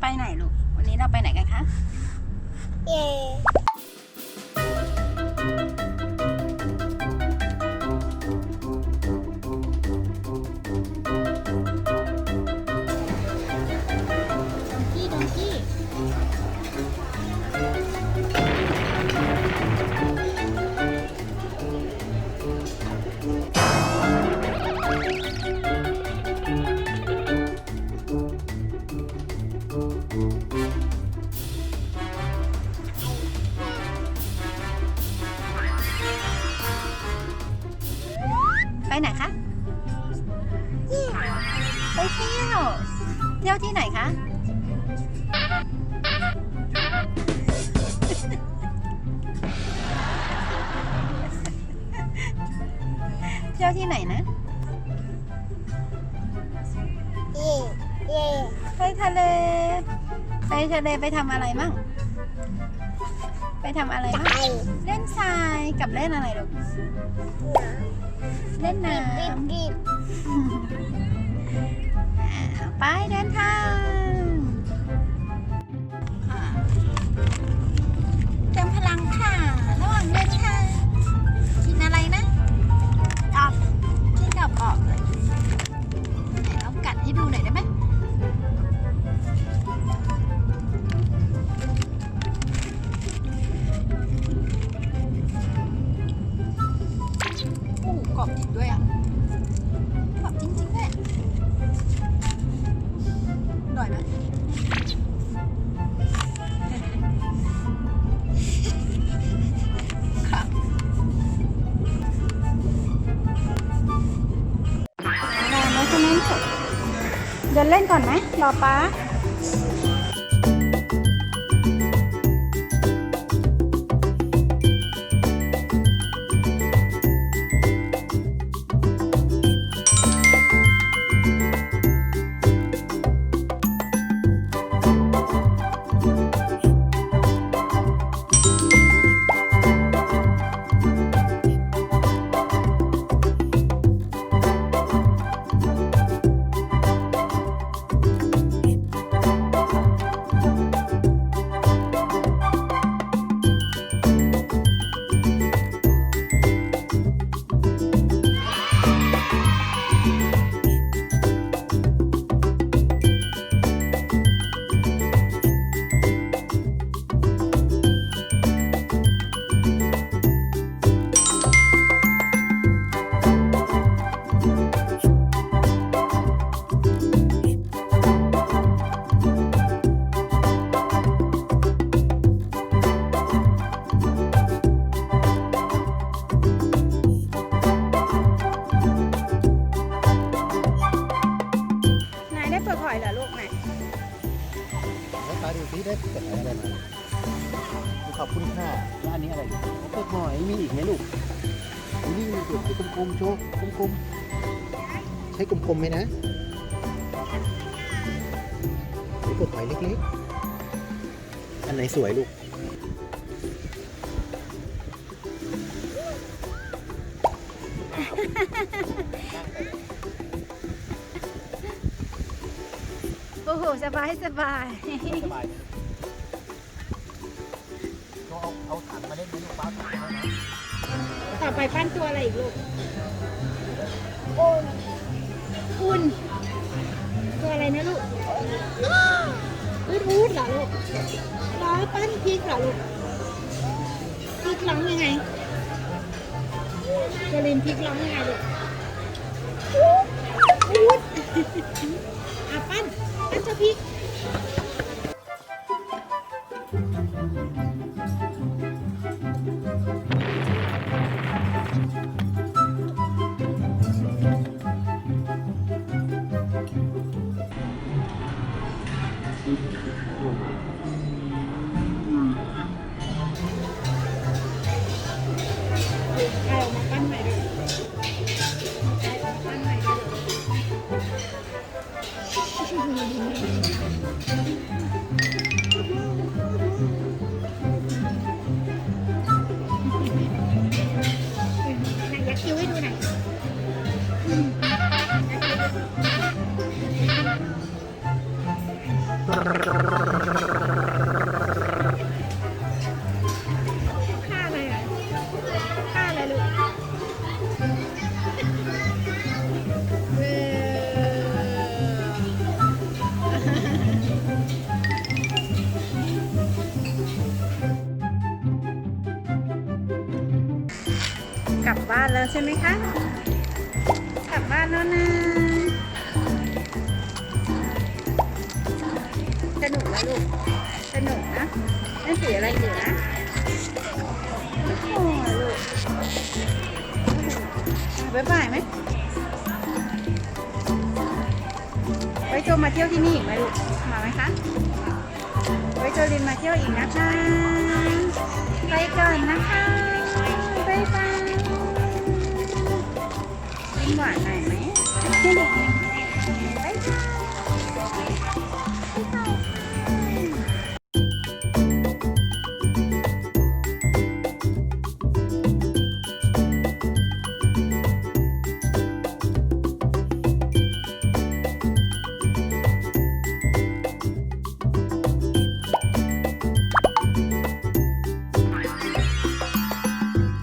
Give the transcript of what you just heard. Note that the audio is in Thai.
ไปไหนลูก วันนี้เราไปไหนกันคะ เย่ ไปไหนคะไปเที่ยว เที่ยวที่ไหนคะ เที่ยวที่ไหนนะเย่เย่ไปทะเล ไปทะเลไปทำอะไรมั่งไปทำอะไรใจมั่งเล่นทรายกับเล่นอะไรลูก เล่นน้บีบบีบำอ่าไปเดินทาง กรอบจริงด้วยอะกรอบจริงๆด้วยอร่อยไหมค่ะรอไหมใช่ไหมลูกเดินเล่นก่อนไหมรอป้า ได้เกิดอะไรมาขอบคุณค่ะแล้วอันนี้อะไรเปิดหอยมีอีกไหมลูกนี่มีเปิดให้กลมๆโชว์กลมๆใช้กลมๆไหมนะนี่เปิดหอยเล็กๆ อันไหนสวยลูกโอ้โห สบาย สบาย สบาย ต่อไปปั้นตัวอะไรอีกลูกโอ้ยอุ่น ตัวอะไรนะลูกอูดอูดเหรอลูกล้อปั้นพริกเหรอลูกพริกร้องยังไงเจรินพริกร้องยังไงลูก ท่าอะไรอะค่าอะไรลูกเว้กลับบ้านแล้วใช่ไหมคะ กลับบ้านแล้วนะ นุกนะลูก สนุกนะนั่นสีอะไรอยู่นะโอ้ยลูกบ๊ายบายไหมไว้โจมาเที่ยวที่นี่อีกไหมลูก มาไหมคะไว้โจลินมาเที่ยวอีกนะคะ ไปก่อนนะคะบ๊ายบายยิ้มหวานหน่อยไหม